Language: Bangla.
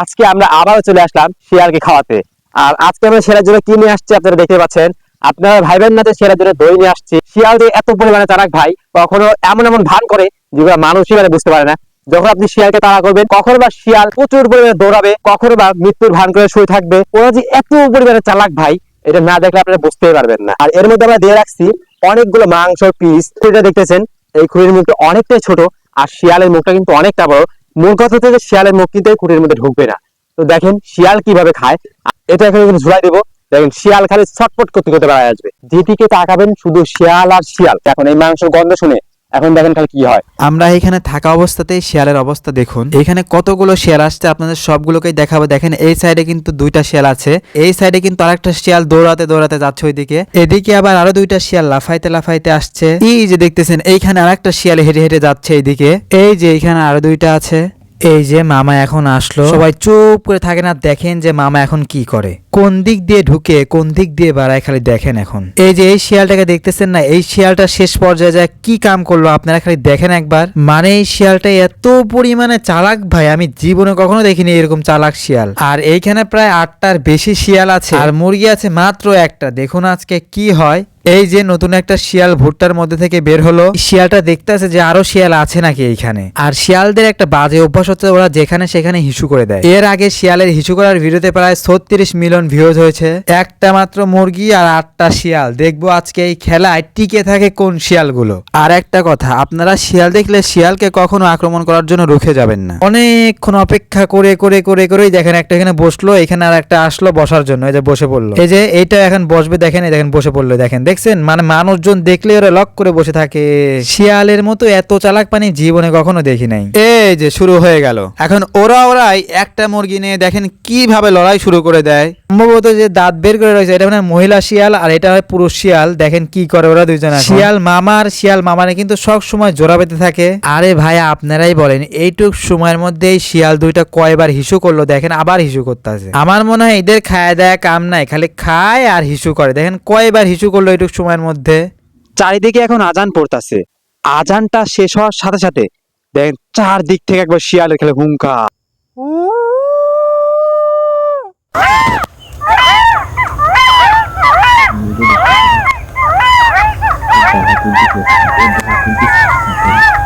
আজকে আমরা আবারও চলে আসলাম শিয়ালকে খাওয়াতে। আর আজকে আমরা সেরার জন্য কি নিয়ে আসছি আপনারা দেখতে পাচ্ছেন। আপনারা ভাইবেন না যে সেরার জন্য দই নিয়ে আসছি। শিয়াল যে এত পরিমাণে চালাক ভাই, কখনো এমন এমন ভান করে যেগুলো মানুষই মানে বুঝতে পারে না। যখন আপনি শিয়ালকে তাড়া করবেন, কখনো বা শিয়াল প্রচুর পরিমাণে দৌড়াবে, কখনো বা মৃত্যুর ভান করে শুয়ে থাকবে। ওরা যে এত পরিমাণে চালাক ভাই, এটা না দেখলে আপনারা বুঝতেই পারবেন না। আর এর মধ্যে আমরা দিয়ে রাখছি অনেকগুলো মাংস পিস এটা দেখতেছেন, এই খুঁড়ির মুখটা অনেকটাই ছোট, আর শিয়ালের মুখটা কিন্তু অনেকটা বড়। মূল কথা হচ্ছে যে শিয়ালের মুখ কিন্তু খুঁটির মধ্যে ঢুকবে না। তো দেখেন শিয়াল কীভাবে খায়। এটা এখানে ঝুলাই দেবো। দেখেন শিয়াল খালি ছটপট করতে করতে বেড়ায় আসবে। যেদিকে তাকাবেন শুধু শিয়াল আর শিয়াল। এখন এই মাংসের গন্ধ শুনে এখন দেখেন খালি কি হয়। আমরা এখানে থাকা অবস্থাতেই শেয়ালের অবস্থা দেখুন। এখানে কতগুলো শেয়াল আসছে আপনাদের সবগুলোকেই দেখাবো। দেখেন, এই সাইডে কিন্তু দুইটা শেয়াল আছে। এই সাইডে কিন্তু আরেকটা শিয়াল দৌড়াতে দৌড়াতে যাচ্ছে ওইদিকে। এদিকে আবার আরও দুইটা শিয়াল লাফাইতে লাফাইতে আসছে। এই যে দেখতেছেন, এইখানে আরেকটা শেয়াল হেঁটে হেঁটে যাচ্ছে এইদিকে। এই যে এখানে আরও দুইটা আছে। এই যে মামা এখন আসলো। সবাই চুপ করে থাকে না দেখেন যে মামা এখন কি করে। কোন দিক দিয়ে ঢুকে কোন দিক দিয়ে বাড়ায় খালি দেখেন এখন। এই যে এই শিয়ালটাকে দেখতেছেন না এই শিয়ালটা শেষ পর্যায়ে যায় কি কাম করল আপনারা খালি দেখেন একবার। মানে এই শিয়ালটা এত পরিমাণে চালাক ভাই আমি জীবনে কখনো দেখিনি এরকম চালাক শিয়াল। আর এইখানে প্রায় আটটার বেশি শিয়াল আছে। আর মুরগি আছে মাত্র একটা দেখুন আজকে কি হয়। এই যে নতুন একটা শিয়াল ভুট্টার মধ্যে থেকে বের হলো শিয়ালটা দেখতে আছে যে আরও শিয়াল আছে নাকি এইখানে। আর শিয়ালদের একটা বাজে অভ্যাস হচ্ছে ওরা যেখানে সেখানে হিসু করে দেয়। এর আগে শিয়ালের হিসু করার ভিডিওতে প্রায় ছত্রিশ মিলিয়ন ভিউজ হয়েছে। একটা মাত্র মুরগি আর আটটা শিয়াল। দেখব আজকে এই খেলায় টিকে থাকে কোন শিয়ালগুলো। আর একটা কথা, আপনারা শিয়াল দেখলে শিয়ালকে কখনো আক্রমণ করার জন্য রুখে যাবেন না। অনেকক্ষণ অপেক্ষা করে করে করে, করেই দেখেন একটা এখানে বসল, এখানে আর একটা আসলো বসার জন্য, এই যে বসে পড়ল। এই যে এইটা এখন বসবে, দেখেন, এই দেখেন বসে পড়ল দেখেন। দেখছেন? মানে মানুষজন দেখলে ওরা লক করে বসে থাকে। শিয়ালের মতো এত চালাক পানি জীবনে কখনো দেখি নাই। এই যে শুরু হয়ে গেল। এখন ওরা ওরাই একটা মুরগি নিয়ে দেখেন কীভাবে লড়াই শুরু করে দেয়। সম্ভবত যে দাঁত বের করে রয়েছে এটা মানে মহিলা শিয়াল আর এটা হয় পুরুষ শিয়াল। দেখেন কি করে ওরা দুইজন শিয়াল মামার শিয়াল মামারে কিন্তু সব সময় জোড়া পেতে থাকে। আরে ভাই আপনারাই বলেন এইটুক সময়ের মধ্যে এই শিয়াল দুইটা কয়বার হিসু করল দেখেন আবার হিসু করতেছে। আমার মনে হয় এদের খায় দেয় কাম নাই খালি খায় আর হিসু করে। দেখেন কয়বার হিসু করল এইটুক সময়ের মধ্যে। চারিদিকে এখন আজান পড়তাছে। আজানটা শেষ হওয়ার সাথে সাথে দেখেন চারদিক থেকে একবার শিয়ালের খেলে হুঙ্কা 20, 20, 20,